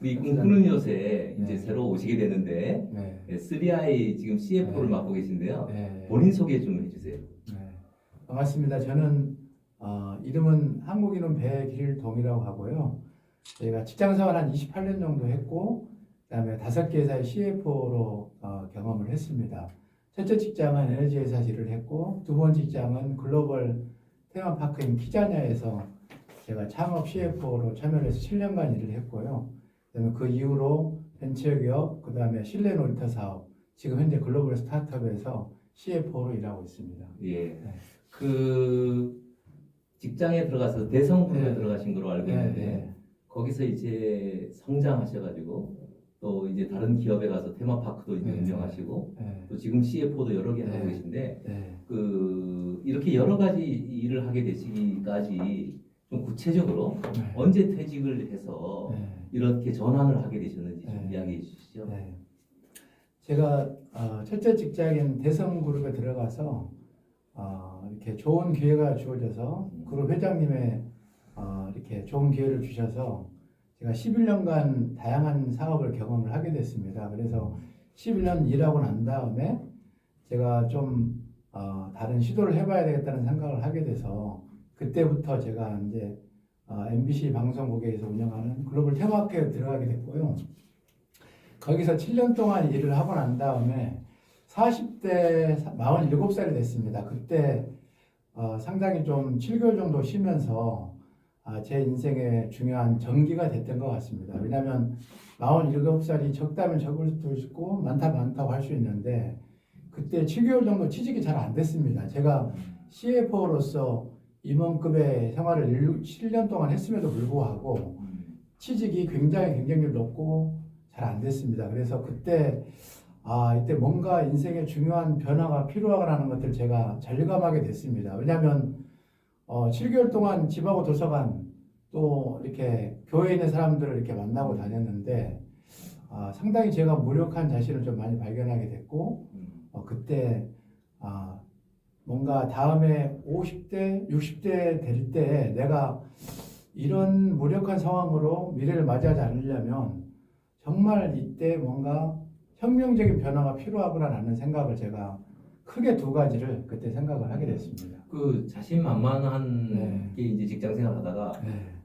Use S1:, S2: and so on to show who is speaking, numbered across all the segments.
S1: 우리 꿈꾸는 요새 이제
S2: 네.
S1: 새로 오시게 되는데
S2: 네.
S1: 네, 3i 지금 CFO를
S2: 네.
S1: 맡고 계신데요.
S2: 네.
S1: 본인 소개 좀 해주세요.
S2: 네. 반갑습니다. 저는 어, 이름은 한국인은 배길동이라고 하고요. 저희가 직장생활 한 28년 정도 했고 그다음에 다섯 개 회사의 CFO로 어, 경험을 했습니다. 첫째 직장은 에너지 회사 일을 했고 두 번째 직장은 글로벌 테마파크인 키자냐에서 제가 창업 CFO로 참여를 해서 7년간 일을 했고요. 그다음에 그 이후로 벤처기업, 그다음에 실내 놀이터 사업, 지금 현재 글로벌 스타트업에서 CFO로 일하고 있습니다.
S1: 예. 그 직장에 들어가서 대성그룹에
S2: 네.
S1: 들어가신 걸로 알고
S2: 네,
S1: 있는데
S2: 네.
S1: 거기서 이제 성장하셔가지고 또 이제 다른 기업에 가서 테마파크도 이제
S2: 네.
S1: 운영하시고
S2: 네.
S1: 또 지금 CFO도 여러 개 하고
S2: 네.
S1: 계신데
S2: 네.
S1: 그 이렇게 여러 가지 일을 하게 되시기까지 좀 구체적으로
S2: 네.
S1: 언제 퇴직을 해서
S2: 네.
S1: 이렇게 전환을 하게 되셨는지 좀
S2: 네.
S1: 이야기해 주시죠.
S2: 네. 제가 어, 첫째 직장인 대성 그룹에 들어가서 어, 이렇게 좋은 기회가 주어져서 그룹 회장님의 어, 이렇게 좋은 기회를 주셔서 제가 11년간 다양한 사업을 경험을 하게 됐습니다. 그래서 11년 일하고 난 다음에 제가 좀 어, 다른 시도를 해봐야 되겠다는 생각을 하게 돼서 그때부터 제가 이제 어, MBC 방송국에서 운영하는 글로벌 테마학회에 들어가게 됐고요. 거기서 7년 동안 일을 하고 난 다음에 40대 47살이 됐습니다. 그때 어, 상당히 좀 7개월 정도 쉬면서 아, 제 인생의 중요한 전기가 됐던 것 같습니다. 왜냐하면 47살이 적다면 적을 수도 있고 많다 많다고 할 수 있는데 그때 7개월 정도 취직이 잘 안 됐습니다. 제가 CFO로서 임원급의 생활을 7년 동안 했음에도 불구하고 취직이 굉장히 경쟁률 높고 잘 안 됐습니다. 그래서 그때 아 이때 뭔가 인생에 중요한 변화가 필요하다는 것들 제가 절감하게 됐습니다. 왜냐하면 어, 7개월 동안 집하고 도서관 또 이렇게 교회에 있는 사람들을 이렇게 만나고 다녔는데 아, 상당히 제가 무력한 자신을 좀 많이 발견하게 됐고
S1: 음.
S2: 어, 그때 아, 뭔가 다음에 50대, 60대 될 때 내가 이런 무력한 상황으로 미래를 맞이하지 않으려면 정말 이때 뭔가 혁명적인 변화가 필요하구나라는 생각을 제가 크게 두 가지를 그때 생각을 하게 됐습니다.
S1: 그 자신만만한
S2: 네.
S1: 게 이제 직장 생활 하다가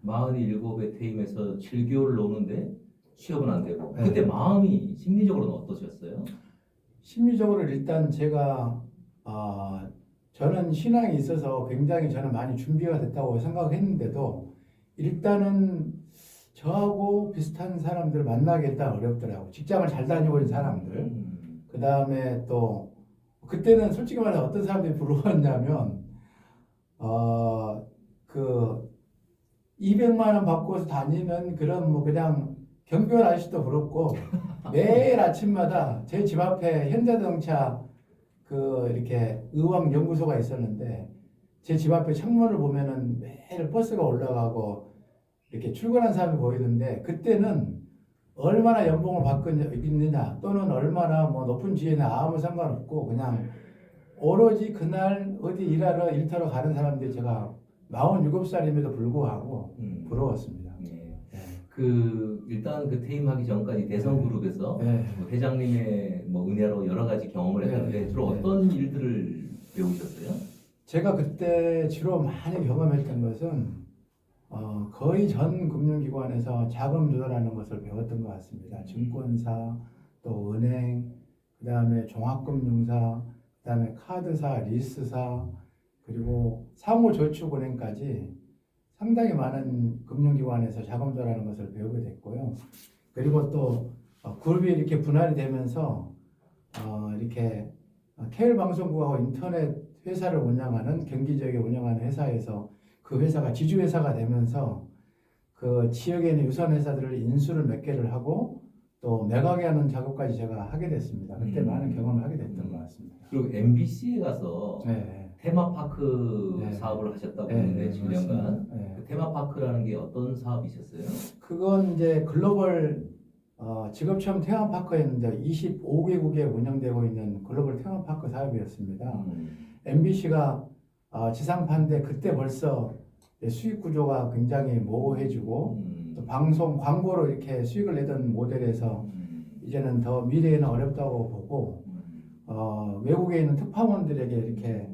S1: 47에 퇴임해서 7개월 노는데 취업은 안 되고
S2: 네.
S1: 그때 마음이 심리적으로는 어떠셨어요?
S2: 심리적으로 일단 제가 아 저는 신앙이 있어서 굉장히 저는 많이 준비가 됐다고 생각했는데도 일단은 저하고 비슷한 사람들을 일단 어렵더라고 직장을 잘 다니고 있는 사람들
S1: 음.
S2: 그 다음에 또 그때는 솔직히 말해서 어떤 사람들이 부러웠냐면 어그 200만 원 받고서 다니는 그런 뭐 그냥 경비원 아저씨도 부럽고 매일 아침마다 제 집 앞에 현대자동차 그 이렇게 의왕 연구소가 있었는데 제 집 앞에 창문을 보면은 매일 버스가 올라가고 이렇게 출근한 사람이 보이던데 그때는 얼마나 연봉을 받고 있느냐 또는 얼마나 뭐 높은 지위냐 아무 상관없고 그냥 오로지 그날 어디 일하러 일터로 가는 사람들이 제가 47살임에도 불구하고
S1: 음.
S2: 부러웠습니다.
S1: 네.
S2: 네.
S1: 그 일단 그 퇴임하기 전까지 대성 그룹에서
S2: 네.
S1: 뭐 회장님의 뭐 은혜로 여러 가지 경험을
S2: 네.
S1: 했는데 주로
S2: 네.
S1: 어떤 일들을 배우셨어요?
S2: 제가 그때 주로 많이 경험했던 것은 어, 거의 전 금융기관에서 자금 조달하는 것을 배웠던 것 같습니다. 증권사, 또 은행, 그 다음에 종합금융사, 그 다음에 카드사, 리스사, 그리고 상호저축은행까지 상당히 많은 금융기관에서 자금 조달하는 것을 배우게 됐고요. 그리고 또 어, 그룹이 이렇게 분할이 되면서 어, 이렇게 케일 방송국하고 인터넷 회사를 운영하는 경기 지역에 운영하는 회사에서 그 회사가 지주 회사가 되면서 그 지역에 있는 유선 회사들을 인수를 몇 개를 하고 또 매각에 하는 작업까지 제가 하게 됐습니다. 그때
S1: 음.
S2: 많은 경험을 하게 됐던 것 같습니다.
S1: 그리고 MBC에 가서
S2: 네.
S1: 테마파크
S2: 네.
S1: 사업을 하셨다고
S2: 네,
S1: 했는데
S2: 네,
S1: 7년간
S2: 맞습니다. 네.
S1: 그 테마파크라는 게 어떤 사업이셨어요?
S2: 그건 이제 글로벌 어, 직업 체험 테마파크였는데 25개국에 운영되고 있는 글로벌 테마파크 사업이었습니다.
S1: 음.
S2: MBC가 어, 지상파인데 그때 벌써 수익 구조가 굉장히 모호해지고
S1: 음.
S2: 또 방송 광고로 이렇게 수익을 내던 모델에서
S1: 음.
S2: 이제는 더 미래에는 어렵다고 보고
S1: 음.
S2: 어, 외국에 있는 특파원들에게 이렇게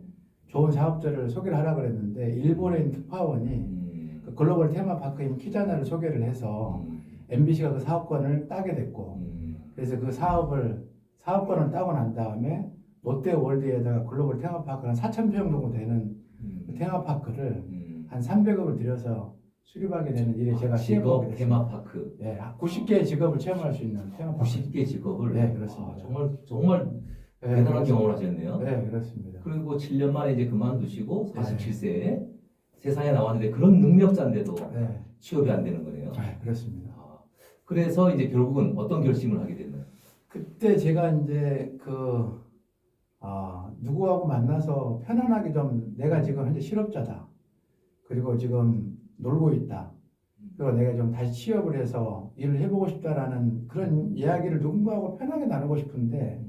S2: 좋은 사업자를 소개를 하라 그랬는데 일본에 있는 특파원이
S1: 음.
S2: 그 글로벌 테마파크인 키자나를 소개를 해서
S1: 음.
S2: MBC가 그 사업권을 따게 됐고
S1: 음.
S2: 그래서 그 사업을 사업권을 따고 난 다음에 롯데월드에다가 글로벌 테마파크는 4천 평 정도 되는 그
S1: 음.
S2: 테마파크를
S1: 음.
S2: 한 300억을 들여서 수립하게 되는 일에 제가 시행하게
S1: 직업. 테마파크
S2: 네, 90개의 직업을 체험할 수 있는 테마파크.
S1: 90개 직업을
S2: 네, 그렇습니다.
S1: 아, 정말 정말
S2: 네,
S1: 대단한. 경험을 하셨네요.
S2: 네, 그렇습니다.
S1: 그리고 7년 만에 이제 그만두시고
S2: 네.
S1: 47세에 세상에 나왔는데 그런 능력자인데도
S2: 네,
S1: 취업이 안 되는 거네요.
S2: 네, 그렇습니다.
S1: 아, 그래서 이제 결국은 어떤 결심을 하게 됐나요?
S2: 그때 제가 이제 그 아, 누구하고 만나서 편안하게 좀 내가 지금 현재 실업자다. 그리고 지금 놀고 있다. 그리고 내가 좀 다시 취업을 해서 일을 해보고 싶다라는 그런 이야기를 누군가하고 편하게 나누고 싶은데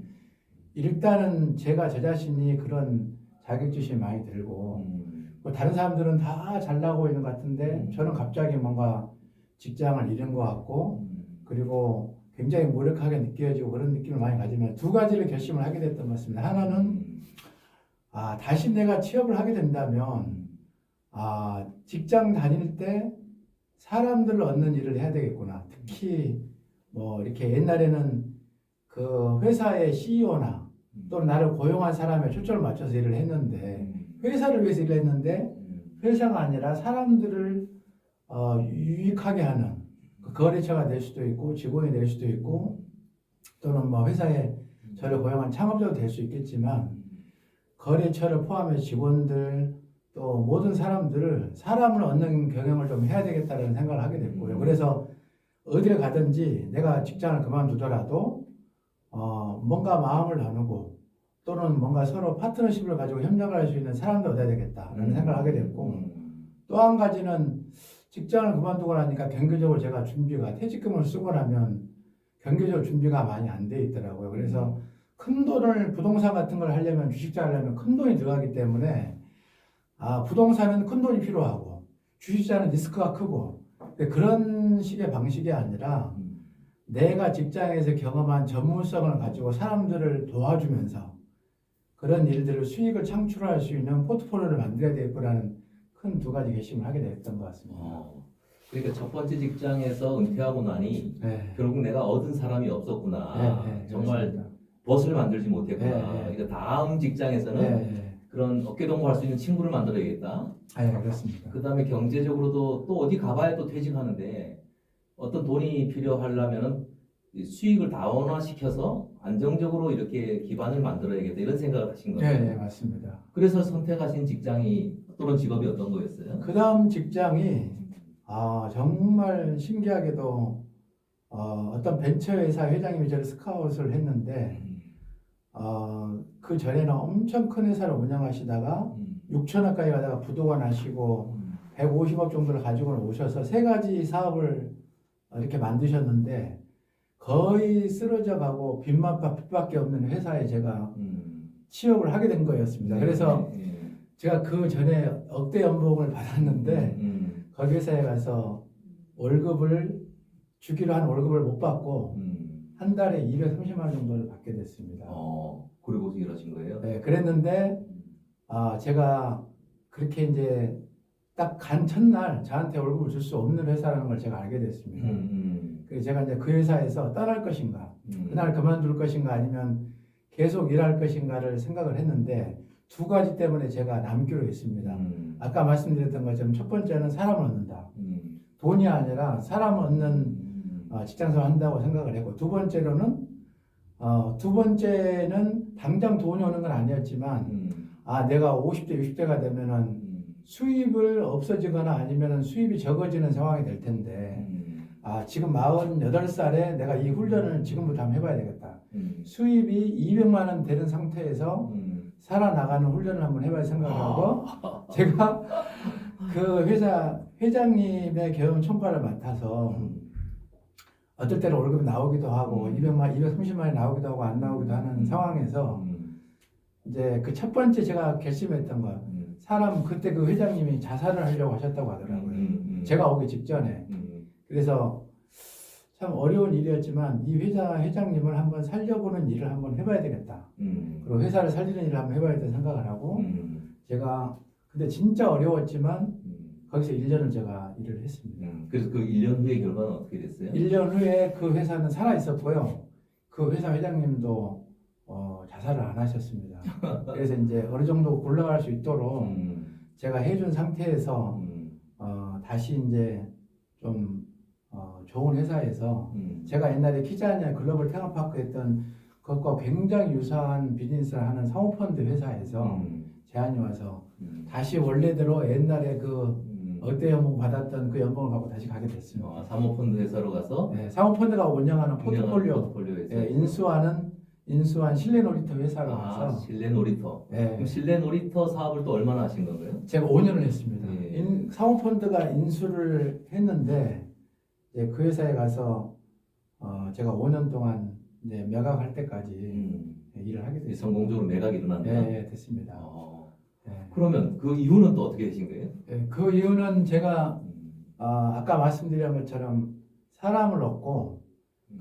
S2: 일단은 제가 저 자신이 그런 자격지심이 많이 들고
S1: 음.
S2: 뭐 다른 사람들은 다 잘 나고 있는 것 같은데 저는 갑자기 뭔가 직장을 잃은 것 같고
S1: 음.
S2: 그리고 굉장히 무력하게 느껴지고 그런 느낌을 많이 가지면 두 가지를 결심을 하게 됐던 것 같습니다. 하나는
S1: 음.
S2: 아 다시 내가 취업을 하게 된다면 아 직장 다닐 때 사람들을 얻는 일을 해야 되겠구나. 특히 뭐 이렇게 옛날에는 그 회사의 CEO나 또는 나를 고용한 사람에 초점을 맞춰서 일을 했는데
S1: 음.
S2: 회사를 위해서 일을 했는데
S1: 음.
S2: 회사가 아니라 사람들을 어, 유익하게 하는 그 거래처가 될 수도 있고 직원이 될 수도 있고 또는 뭐 회사에 저를 고용한 창업자도 될 수 있겠지만 거래처를 포함해서 직원들 또 모든 사람들을 사람을 얻는 경영을 좀 해야 되겠다는 생각을 하게 됐고요. 그래서 어디를 가든지 내가 직장을 그만두더라도 어, 뭔가 마음을 나누고 또는 뭔가 서로 파트너십을 가지고 협력을 할 수 있는 사람도 얻어야 되겠다라는 생각을 하게 됐고
S1: 음.
S2: 또한 가지는 직장을 그만두고 나니까 경제적으로 제가 준비가 퇴직금을 쓰고 나면 경제적 준비가 많이 안 돼 있더라고요. 그래서 큰 돈을 부동산 같은 걸 하려면 주식자 하려면 큰 돈이 들어가기 때문에 아 부동산은 큰 돈이 필요하고 주식자는 리스크가 크고 그런 식의 방식이 아니라
S1: 음.
S2: 내가 직장에서 경험한 전문성을 가지고 사람들을 도와주면서 그런 일들을 수익을 창출할 수 있는 포트폴리오를 만들어야 되겠구나는 큰 두 가지 결심을 하게 됐던 것 같습니다.
S1: 어. 그러니까 첫 번째 직장에서 은퇴하고 나니
S2: 네.
S1: 결국 내가 얻은 사람이 없었구나.
S2: 네, 네,
S1: 정말
S2: 그렇습니다.
S1: 벗을 만들지 못했구나.
S2: 네, 네.
S1: 그러니까 다음 직장에서는
S2: 네, 네.
S1: 그런 어깨 동무할 수 있는 친구를 만들어야겠다.
S2: 네, 그렇습니다.
S1: 그 다음에 경제적으로도 또 어디 가봐야 또 퇴직하는데 어떤 돈이 필요하려면은 이 수익을 다원화시켜서 안정적으로 이렇게 기반을 만들어야겠다 이런 생각을 하신 거예요.
S2: 네, 네, 맞습니다.
S1: 그래서 선택하신 직장이 또는 직업이 어떤 거였어요?
S2: 그 다음 직장이 아, 정말 신기하게도 어, 어떤 벤처 회사 회장님이 저를 스카웃을 했는데 어, 그 전에는 엄청 큰 회사를 운영하시다가
S1: 음.
S2: 6천 억까지 가다가 부도가 나시고 150억 정도를 가지고 오셔서 세 가지 사업을 이렇게 만드셨는데 거의 쓰러져 가고 빚만 빚밖에 없는 회사에 제가
S1: 음.
S2: 취업을 하게 된 거였습니다. 그래서
S1: 네, 네.
S2: 제가 그 전에 억대 연봉을 받았는데
S1: 음.
S2: 거기 회사에 가서 월급을 주기로 한 월급을 못 받고
S1: 음.
S2: 한 달에 230만 원 정도를 받게 됐습니다.
S1: 어, 그리고 일하신 거예요?
S2: 네, 그랬는데 아, 제가 그렇게 이제 딱 간 첫날 저한테 월급을 줄 수 없는 회사라는 걸 제가 알게
S1: 음,
S2: 됐습니다.
S1: 음,
S2: 그래서 제가 이제 그 회사에서 떠날 것인가,
S1: 음.
S2: 그날 그만둘 것인가 아니면 계속 일할 것인가를 생각을 했는데 두 가지 때문에 제가 남기로 했습니다.
S1: 음.
S2: 아까 말씀드렸던 것처럼 첫 번째는 사람을 얻는다.
S1: 음.
S2: 돈이 아니라 사람 얻는
S1: 음.
S2: 어, 직장생활 한다고 생각을 했고 두 번째로는 어, 두 번째는 당장 돈이 오는 건 아니었지만
S1: 음.
S2: 아 내가 50대 60대가 되면은
S1: 음.
S2: 수입을 없어지거나 아니면은 수입이 적어지는 상황이 될 텐데
S1: 음.
S2: 아 지금 48살에 내가 이 훈련을 지금부터 한번 해봐야 되겠다
S1: 음.
S2: 수입이 200만 원 되는 상태에서
S1: 음.
S2: 살아나가는 훈련을 한번 해봐야 생각을 하고 제가 그 회사 회장님의 경영 총괄을 맡아서
S1: 음.
S2: 어떨 때는 월급이 나오기도 하고
S1: 음.
S2: 200만 230만이 나오기도 하고 안 나오기도 하는
S1: 음.
S2: 상황에서
S1: 음.
S2: 이제 그 첫 번째 제가 결심했던 거
S1: 음.
S2: 사람 그때 그 회장님이 자살을 하려고 하셨다고 하더라고요.
S1: 음. 음.
S2: 제가 오기 직전에
S1: 음.
S2: 그래서 참 어려운 일이었지만 이 회사 회장님을 한번 살려보는 일을 한번 해봐야 되겠다.
S1: 음.
S2: 그리고 회사를 살리는 일을 한번 해봐야 된다 생각을 하고
S1: 음.
S2: 제가 근데 진짜 어려웠지만
S1: 음.
S2: 거기서 1년을 제가 일을 했습니다.
S1: 음. 그래서 그 1년 후의 결과는 어떻게 됐어요?
S2: 1년 후에 그 회사는 살아 있었고요. 그 회사 회장님도 어, 자살을 안 하셨습니다. 그래서 이제 어느 정도 굴러갈 수 있도록
S1: 음.
S2: 제가 해준 상태에서
S1: 음.
S2: 어, 다시 이제 좀 어, 좋은 회사에서
S1: 음.
S2: 제가 옛날에 키자니아 글로벌 테마파크 했던 그것과 굉장히 유사한 비즈니스를 하는 사모펀드 회사에서
S1: 음.
S2: 제안이 와서
S1: 음.
S2: 다시 원래대로 옛날에 그
S1: 음.
S2: 억대 연봉 받았던 그 연봉을 받고 다시 가게 됐습니다.
S1: 어, 사모펀드 회사로 가서
S2: 네, 사모펀드가 운영하는 포트폴리오
S1: 포트폴리오.
S2: 예, 인수하는 인수한 실내 놀이터 회사로
S1: 아,
S2: 가서
S1: 실내 놀이터.
S2: 예,
S1: 그럼 실내 놀이터 사업을 또 얼마나 하신 건가요?
S2: 제가 5년을 했습니다.
S1: 예.
S2: 인, 사모펀드가 인수를 했는데 이제 그 회사에 가서 어, 제가 5년 동안 이제 매각할 때까지
S1: 음.
S2: 일을 하게
S1: 이
S2: 됐습니다.
S1: 성공적으로 매각이 일어난다.
S2: 예, 예, 됐습니다.
S1: 어.
S2: 예.
S1: 그러면 그 이유는 또 어떻게 되신 거예요?
S2: 예, 그 이유는 제가
S1: 음.
S2: 어, 아까 말씀드린 것처럼 사람을 얻고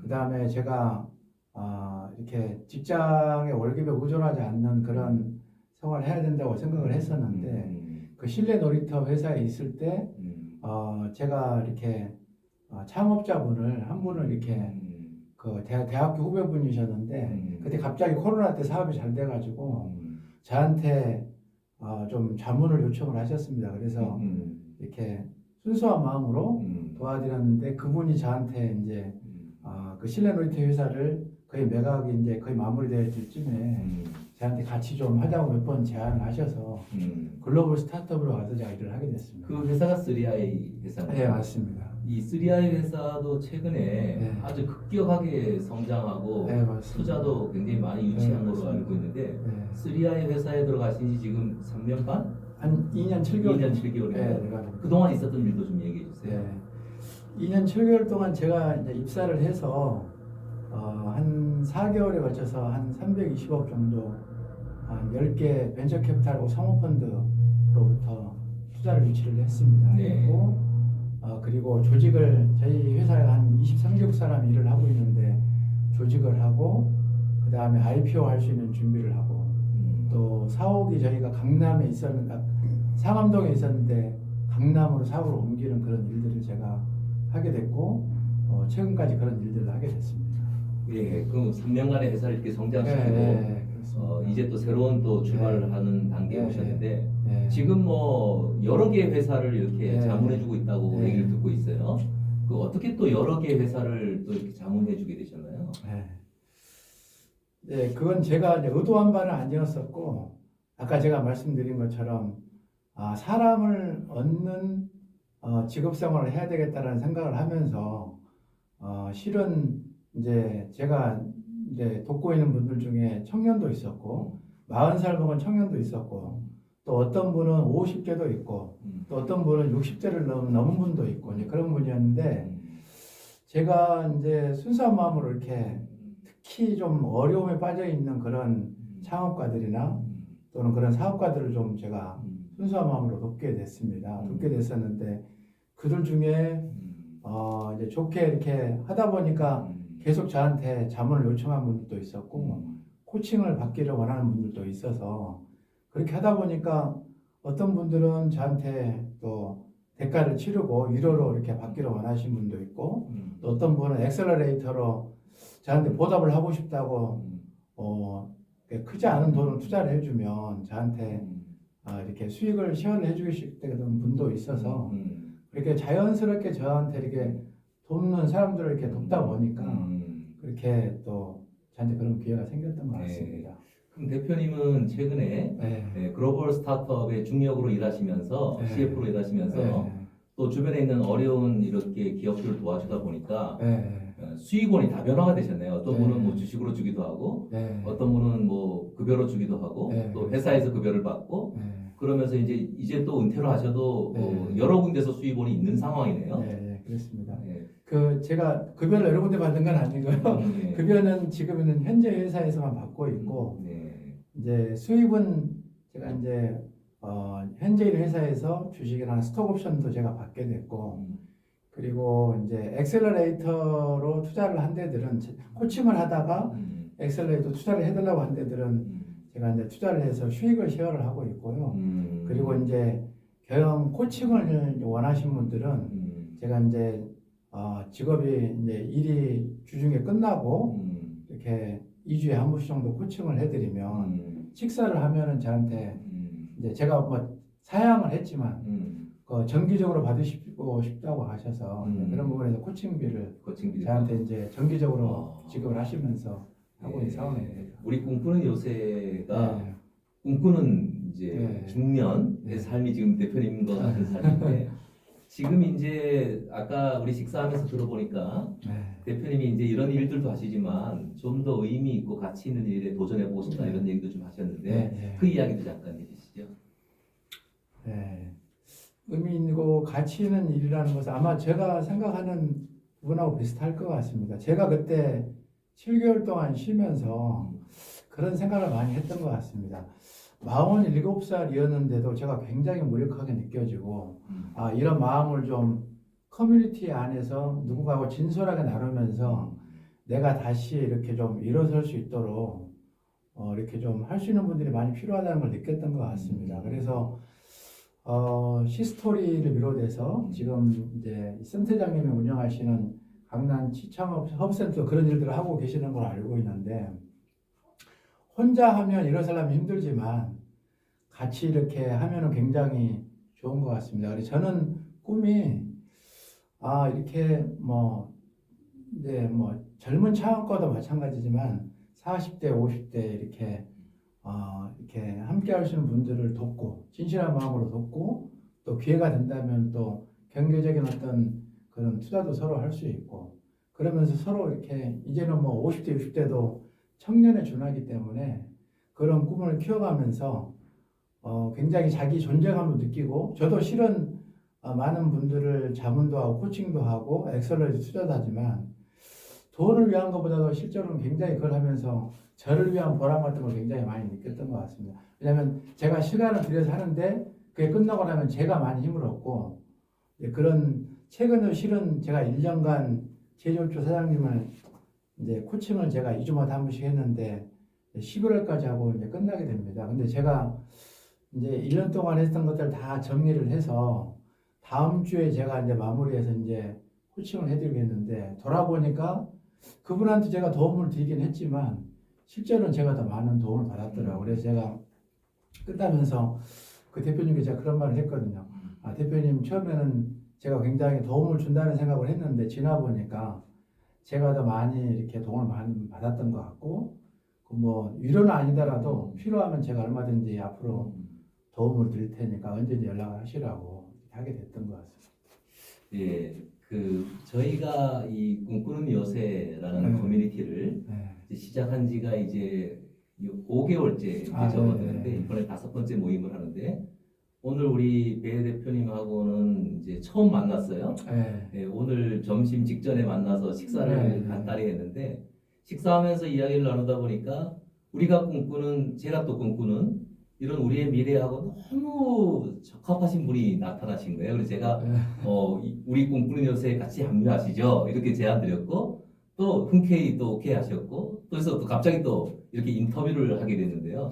S2: 그 다음에 제가 어, 이렇게 직장의 월급에 의존하지 않는 그런 생활을 해야 된다고 생각을 했었는데
S1: 음.
S2: 그 실내 놀이터 회사에 있을 때
S1: 음.
S2: 어, 제가 이렇게 어, 창업자분을 한 분을 이렇게
S1: 음.
S2: 그 대, 대학교 후배분이셨는데
S1: 음.
S2: 그때 갑자기 코로나 때 사업이 잘 돼가지고
S1: 음.
S2: 저한테 어, 좀 자문을 요청을 하셨습니다. 그래서
S1: 음.
S2: 이렇게 순수한 마음으로
S1: 음.
S2: 도와드렸는데 그분이 저한테 이제
S1: 음.
S2: 어, 그 실내 놀이터 회사를 거의 매각이 이제 거의 마무리될 때쯤에
S1: 음.
S2: 저한테 같이 좀 하자고 몇 번 제안을 하셔서
S1: 음.
S2: 글로벌 스타트업으로 가서 제가 일을 하게 됐습니다.
S1: 그 회사가 3i 회사인가요?
S2: 네 맞습니다.
S1: 이 3i 회사도 최근에
S2: 네.
S1: 아주 급격하게 성장하고
S2: 네.
S1: 투자도 굉장히 많이 유치한
S2: 네,
S1: 걸로. 알고 있는데
S2: 네.
S1: 3i 회사에 들어가신 지 지금 3년 반?
S2: 한 2년 7개월
S1: 2년 7개월이요.
S2: 네, 내가
S1: 그동안 있었던 일도 좀 얘기해 주세요.
S2: 네. 2년 7개월 동안 제가 이제 입사를 해서 어, 한 4개월에 걸쳐서 한 320억 정도 한 10개 벤처 캐피탈하고 사모펀드로부터 투자를 유치를 했습니다.
S1: 네.
S2: 그리고, 어, 그리고 조직을 저희 회사에 한 23개국 사람이 일을 하고 있는데 조직을 하고 그 다음에 IPO 할 수 있는 준비를 하고
S1: 음.
S2: 또 사옥이 저희가 강남에 있었는데 상암동에 있었는데 강남으로 사옥을 옮기는 그런 일들을 제가 하게 됐고 어, 최근까지 그런 일들을 하게 됐습니다.
S1: 예, 그럼 3년간의 회사를 이렇게 성장시키고
S2: 네, 그렇습니다.
S1: 어, 이제 또 새로운 또 출발을 하는 단계에
S2: 네,
S1: 오셨는데
S2: 네.
S1: 지금 뭐 여러 개의 회사를 이렇게
S2: 네.
S1: 자문해주고 있다고
S2: 네.
S1: 얘기를 듣고 있어요. 그 어떻게 또 여러 개의 회사를 또 이렇게 자문해주게 되셨나요?
S2: 네. 네, 그건 제가 의도한 바는 아니었었고 아까 제가 말씀드린 것처럼 아, 사람을 얻는 어, 직업 생활을 해야 되겠다라는 생각을 하면서 어, 실은 이제 제가 이제 돕고 있는 분들 중에 청년도 있었고 40살 먹은 청년도 있었고 또 어떤 분은 50대도 있고
S1: 음.
S2: 또 어떤 분은 60대를 넘, 넘은 분도 있고 이제 그런 분이었는데
S1: 음.
S2: 제가 이제 순수한 마음으로 이렇게 특히 좀 어려움에 빠져 있는 그런 창업가들이나
S1: 음.
S2: 또는 그런 사업가들을 좀 제가
S1: 음.
S2: 순수한 마음으로 돕게 됐습니다.
S1: 음.
S2: 돕게 됐었는데 그들 중에
S1: 음.
S2: 어 이제 좋게 이렇게 하다 보니까
S1: 음.
S2: 계속 저한테 자문을 요청한 분들도 있었고
S1: 음.
S2: 코칭을 받기를 원하는 분들도 있어서 그렇게 하다 보니까 어떤 분들은 저한테 또 대가를 치르고 위로로 이렇게 받기를 원하신 분도 있고
S1: 음.
S2: 또 어떤 분은 엑셀러레이터로 저한테 보답을 하고 싶다고
S1: 음.
S2: 어, 크지 않은 돈을 투자를 해주면 저한테
S1: 음.
S2: 아, 이렇게 수익을 시연을 해주실 때는 분도 있어서
S1: 음.
S2: 그렇게 자연스럽게 저한테 이렇게 돕는 사람들을 이렇게 돕다 보니까
S1: 음.
S2: 그렇게 또 저한테 그런 기회가 생겼던 것
S1: 네.
S2: 같습니다.
S1: 그럼 대표님은 최근에
S2: 네.
S1: 네, 글로벌 스타트업의 중역으로 일하시면서
S2: 네.
S1: CF로 일하시면서
S2: 네.
S1: 또 주변에 있는 어려운 이렇게 기업들을 도와주다 보니까
S2: 네.
S1: 어, 수익원이 다 변화가 되셨네요. 어떤
S2: 네.
S1: 분은 뭐 주식으로 주기도 하고
S2: 네.
S1: 어떤 분은 뭐 급여로 주기도 하고
S2: 네.
S1: 또 회사에서 급여를 받고
S2: 네.
S1: 그러면서 이제 이제 또 은퇴를 하셔도 어,
S2: 네.
S1: 여러 군데서 수입원이 있는 상황이네요.
S2: 네, 네, 그렇습니다.
S1: 네.
S2: 그 제가 급여를 여러 군데 받는 건 아니고요.
S1: 네.
S2: 급여는 지금은 현재 회사에서만 받고 있고
S1: 네.
S2: 이제 수입은 제가 이제 어, 현재 회사에서 주식이나 스톡 옵션도 제가 받게 됐고
S1: 음.
S2: 그리고 이제 엑셀러레이터로 투자를 한 데들은 코칭을 하다가
S1: 음,
S2: 엑셀러레이터 투자를 해달라고 한 데들은
S1: 음,
S2: 제가 이제 투자를 해서 수익을 쉐어를 하고 있고요.
S1: 음,
S2: 그리고 이제 경영 코칭을 원하신 분들은
S1: 음,
S2: 제가 이제 어, 직업이 이제 일이 주중에 끝나고
S1: 음,
S2: 이렇게 2주에 한 번씩 정도 코칭을 해드리면
S1: 음,
S2: 식사를 하면은 저한테
S1: 음,
S2: 이제 제가 뭐 사양을 했지만
S1: 음,
S2: 그 정기적으로 받으시고 싶다고 하셔서
S1: 음.
S2: 그런 부분에서 코칭비를
S1: 코칭
S2: 저한테 이제 정기적으로
S1: 어.
S2: 지급을 하시면서 하고 있는
S1: 예,
S2: 상황입니다.
S1: 우리 꿈꾸는 요새가
S2: 네.
S1: 꿈꾸는 이제
S2: 네.
S1: 중년의
S2: 네.
S1: 삶이 지금 대표님과 같은 삶인데 지금 이제 아까 우리 식사하면서 들어보니까
S2: 네.
S1: 대표님이 이제 이런 일들도 하시지만 좀 더 의미 있고 가치 있는 일에 도전해 보고 싶다
S2: 네.
S1: 이런 얘기도 좀 하셨는데
S2: 네. 네.
S1: 그 이야기도 잠깐 해주시죠.
S2: 네. 의미 있고 가치 있는 일이라는 것은 아마 제가 생각하는 부분하고 비슷할 것 같습니다. 제가 그때 7개월 동안 쉬면서 그런 생각을 많이 했던 것 같습니다. 47살이었는데도 제가 굉장히 무력하게 느껴지고
S1: 음.
S2: 아, 이런 마음을 좀 커뮤니티 안에서 누군가하고 진솔하게 나누면서 내가 다시 이렇게 좀 일어설 수 있도록 어, 이렇게 좀 할 수 있는 분들이 많이 필요하다는 걸 느꼈던 것 같습니다.
S1: 음.
S2: 그래서 어, 시스토리를 비롯해서 지금 이제 센터장님이 운영하시는 강남 치창업 허브센터 그런 일들을 하고 계시는 걸 알고 있는데 혼자 하면 일어서려면 힘들지만 같이 이렇게 하면은 굉장히 좋은 것 같습니다. 그래서 저는 꿈이 아 이렇게 뭐 이제 뭐 젊은 차원과도 마찬가지지만 40대, 50대 이렇게 어, 이렇게 함께 하시는 분들을 돕고 진실한 마음으로 돕고 또 기회가 된다면 또 경제적인 어떤 그런 투자도 서로 할 수 있고 그러면서 서로 이렇게 이제는 뭐 50대, 60대도 청년의 준하기 때문에 그런 꿈을 키워가면서 어, 굉장히 자기 존재감을 느끼고 저도 실은 어, 많은 분들을 자문도 하고 코칭도 하고 엑셀러에서 투자도 하지만 돈을 위한 것보다도 실제로는 굉장히 그걸 하면서 저를 위한 보람 같은 걸 굉장히 많이 느꼈던 것 같습니다. 왜냐하면 제가 시간을 들여서 하는데 그게 끝나고 나면 제가 많이 힘을 얻고 예, 그런 최근에 실은 제가 1년간 제조업체 사장님을 이제 코칭을 제가 2주마다 한 번씩 했는데 11월까지 하고 이제 끝나게 됩니다. 근데 제가 이제 1년 동안 했던 것들 다 정리를 해서 다음 주에 제가 이제 마무리해서 이제 코칭을 해드리겠는데 돌아보니까 그분한테 제가 도움을 드리긴 했지만 실제로는 제가 더 많은 도움을 받았더라고요. 그래서 제가 끝나면서 그 대표님께 제가 그런 말을 했거든요. 아, 대표님 처음에는 제가 굉장히 도움을 준다는 생각을 했는데 지나 보니까 제가 더 많이 이렇게 도움을 많이 받았던 것 같고 그뭐 위로는 아니더라도 필요하면 제가 얼마든지 앞으로 도움을 드릴 테니까 언제든지 연락을 하시라고 하게 됐던 것 같습니다.
S1: 예, 그 저희가 이 꿈꾸는 요새라는
S2: 음.
S1: 커뮤니티를
S2: 네.
S1: 이제 시작한 지가 이제 5개월째
S2: 아, 네, 네.
S1: 이번에 다섯 번째 모임을 하는데 오늘 우리 배 대표님하고는 이제 처음 만났어요.
S2: 네.
S1: 네, 오늘 점심 직전에 만나서 식사를
S2: 네.
S1: 간단히 했는데 식사하면서 이야기를 나누다 보니까 우리가 꿈꾸는 제가 또 꿈꾸는 이런 우리의 미래하고 너무 적합하신 분이 나타나신 거예요. 그래서 제가
S2: 네.
S1: 어, 이- 우리 꿈꾸는 요새에 같이 합류하시죠. 이렇게 제안 드렸고, 또 흔쾌히 또 오케이 하셨고, 그래서 또 갑자기 또 이렇게 인터뷰를 하게 됐는데요.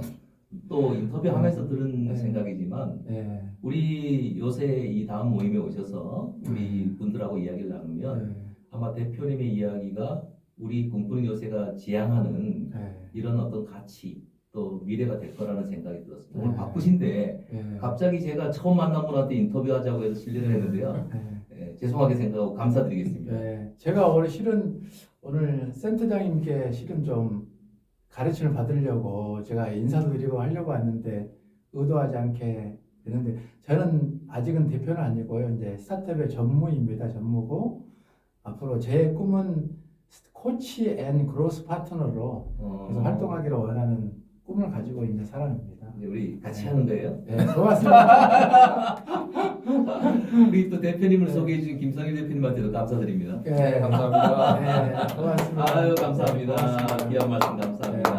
S1: 또 인터뷰하면서 들은
S2: 네.
S1: 생각이지만,
S2: 네.
S1: 우리 요새 이 다음 모임에 오셔서 우리
S2: 음.
S1: 분들하고 이야기를 나누면,
S2: 네.
S1: 아마 대표님의 이야기가 우리 꿈꾸는 요새가 지향하는
S2: 네.
S1: 이런 어떤 가치, 또 미래가 될 거라는 생각이 들었습니다. 오늘
S2: 네.
S1: 바쁘신데,
S2: 네.
S1: 갑자기 제가 처음 만난 분한테 인터뷰하자고 해서 실례를 했는데요.
S2: 네.
S1: 네, 죄송하게 생각하고 감사드리겠습니다.
S2: 네, 제가 오늘 실은 오늘 센터장님께 실은 좀 가르침을 받으려고 제가 인사도 드리고 하려고 왔는데 의도하지 않게 됐는데 저는 아직은 대표는 아니고요. 이제 스타트업의 전무입니다. 전무고 앞으로 제 꿈은 코치 앤 그로스 파트너로
S1: 어,
S2: 계속 활동하기를 원하는 꿈을 가지고 있는 사람입니다.
S1: 이제 우리 같이
S2: 네.
S1: 하는 거예요.
S2: 네, 고맙습니다.
S1: 우리 또 대표님을
S2: 네.
S1: 소개해 주신 김성일 대표님한테도 감사드립니다.
S2: 네,
S3: 감사합니다.
S2: 네, 고맙습니다.
S1: 아유
S2: 감사합니다.
S1: 귀한 말씀 감사합니다.